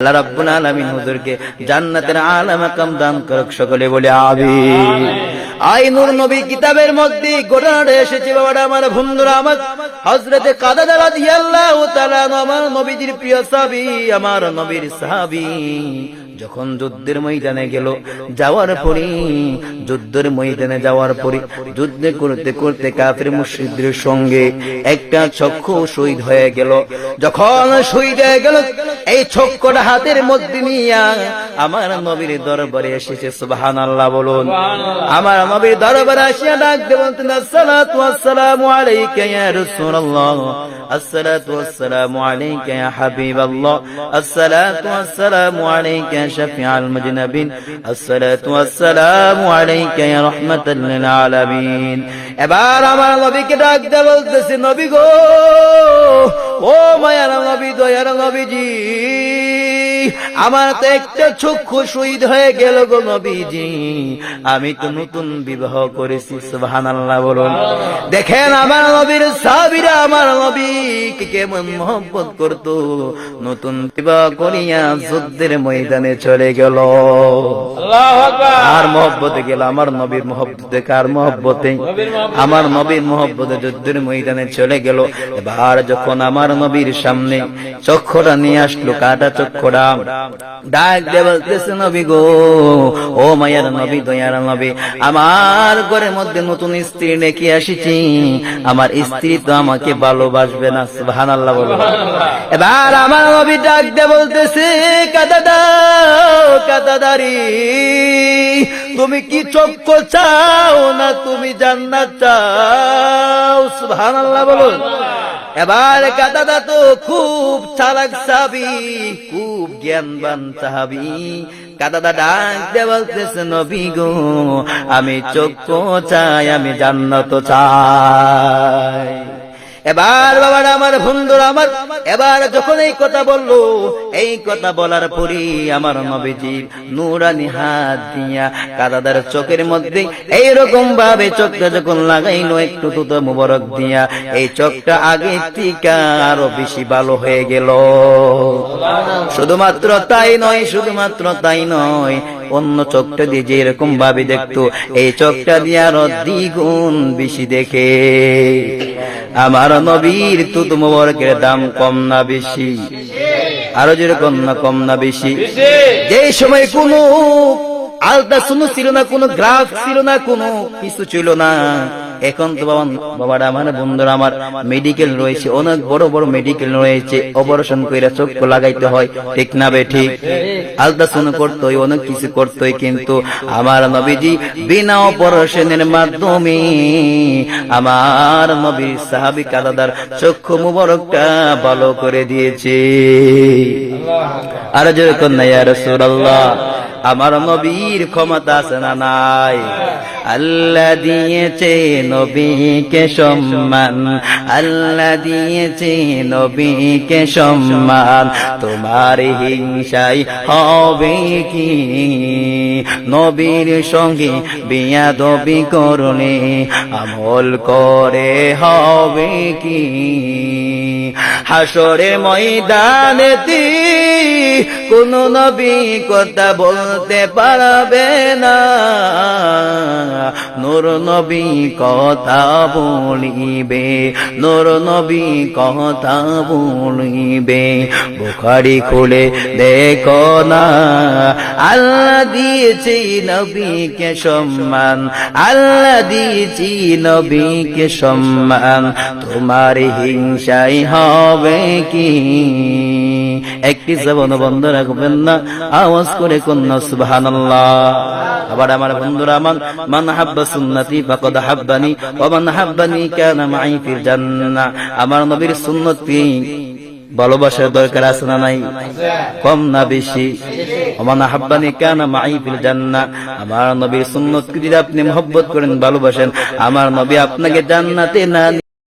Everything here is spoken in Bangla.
আল্লাহ রাব্বুল আলামিন হুজুরকে জান্নাতের আলামাকাম দান করুক সকলে বলে আমিন। আই নূর নবী কিতাবের মধ্যে ঘটনাটা এসেছে বাবারা আমার বন্ধুরা, আমার হযরতে কাদাদা রাদিয়াল্লাহু তাআলা আনহু, আমার নবীজির প্রিয় সাহাবী, আমার নবীর সাহাবী। যখন যুদ্ধের ময়দানে গেল, যাওয়ার পরে, যুদ্ধের ময়দানে যাওয়ার পরে, যুদ্ধ করতে করতে কাফের মুশরিকদের সঙ্গে একটা চক্ষু শহীদ হয়ে গেল। যখন শহীদ হয়ে গেল, এই চক্ষুটা হাতের মধ্যে নিয়ে আমার নবীর দরবারে এসেছে, সুবহানাল্লাহ বলুন। আমার নবীর দরবারে আসিয়া ডাক দিয়ে বলতেন, আসসালাতু ওয়াসসালামু আলাইকা ইয়া রাসূলুল্লাহ। আসসালাতু ওয়াসসালামু আলাইকা ইয়া হাবিবাল্লাহ। আসসালাতু ওয়াসসালামু আলাইকা ইয়া মুজনাবিন। আসসালাতু ওয়াসসালামু আলাইকা ইয়া রাহমাতাল লিল আলামিন। এবার আমার নবীকে ডাক দিয়ে বলতেছে, নবী গো, ও মায়ার নবী, দয়ার নবীজি আমার তো একটা চক্ষু শহীদ হয়ে গেল গো নবীজি। আমি তো নতুন বিবাহ করেছি, সুবহানাল্লাহ বলুন। দেখেন আমার নবীর সাবিরা আমার নবীকে কেমন মহব্বত করত। নতুন বিবাহ করিয়া যুদ্ধের ময়দানে চলে গেল। আর মহব্বতে গেল আমার নবীর মহব্বতে। কার মহব্বতে? আমার নবীর মহব্বতে যুদ্ধের ময়দানে চলে গেল। এবার যখন আমার নবীর সামনে চক্ষুটা নিয়ে আসলো কাটা চক্ষুটা ডাক দিয়ে নবী গো ও মায়ার নবী দয়ার নবী আমার ঘরের মধ্যে নতুন স্ত্রী নেকি আসিছি। আমার স্ত্রী তো আমাকে ভালোবাসবে না সুবহানাল্লাহ বলো এবার আমার নবী ডাক দিয়ে বলতেছে কাদা দাও কাদা দারি তুমি কি চক্ষু চাও না তুমি জান্নাত চাও? সুবহানাল্লাহ বলুন। এবার কাদাদা তো খুব চালাক সাবি খুব জ্ঞানবান সাহাবি কাদাদা ডাক দিয়ে বলতেছে নবী গো আমি চক্ষু চাই আমি জান্নাত চাই। এবার বাবার আমার বন্ধুরা আমার, এবার যখন এই কথা বলল, এই কথা বলার পরে আমার নবীজি নুরানি হাত দিয়া কাদাদার চোখের মধ্যে এইরকম ভাবে চোখটা যখন লাগাইলো, একটু তুতো মুবারক দিয়া, এই চোখটা আগে থেকে আরও বেশি ভালো হয়ে গেল। শুধুমাত্র তাই নয়, শুধুমাত্র তাই নয় অন্য চোখটা দিয়ে যেরকম ভাবে দেখতো, এই চোখটা দিয়ে আরও দ্বিগুণ বেশি দেখে। আমার নবীর তুত তোমার দাম কম না বেশি, আরও যেরকম না কম না বেশি। যে সময় কোন আলতা শুনো ছিল না, কোনো গ্রাফ ছিল না, কোনো কিছু ছিল না এখন তো বাবা বাবারা আমার বন্ধুরা আমার মেডিকেল রয়েছে, অনেক বড় বড় মেডিকেল রয়েছে অপারেশন করে চক্ষু লাগাইতে হয়, ঠিক না বে ঠিক? আলতা করতে হয়, অনেক কিছু করতে হয়, কিন্তু আমার নবীজি বিনা অপারেশনের মাধ্যমে আমার নবী সাহাবি কাদাদার চক্ষু মুবারকটা ভালো করে দিয়েছে। আর যেরকম না ইয়া রাসূলুল্লাহ, আমার নবীর ক্ষমতা আছে না নাই? আল্লাহ দিয়েছে নবীকে সম্মান। আল্লাহ দিয়েছে নবীকে সম্মান। তোমার হিংসাই হবে কি? নবীর সঙ্গে বিয়া দবি করলে আমল করে হবে কি? হাসরে ময়দানেতে কোন নবী কথা বলতে পারবে না। নূর নবী কথা বলিবে, নূর নবী কথা বলিবে। বুখারি খুলে দেখো না, আল্লাহ দিয়েছি নবীকে সম্মান, আল্লাহ দিয়েছি নবীকে সম্মান। তোমার হিংসাই হবে কি? একটি জবান বন্ধ রাখবেন না। আওয়াজ করে কন্যা, সুবহানাল্লাহ। আবার আমার বন্ধুরা, আমার মান হাব্বা সুন্নতি ফাকাদ হাব্বানি, ওয়া মান হাব্বানি কানা মাই ফিল জান্নাহ। আমার নবীর সুন্নতি ভালোবাসার দরকার আছে না নাই? কম না বেশি। ওমান হাব্বানি কানা মাই ফিল জান্নাহ। আমার নবীর সুন্নত যদি আপনি মহব্বত করেন, ভালোবাসেন, আমার নবী আপনাকে জান্নাতে না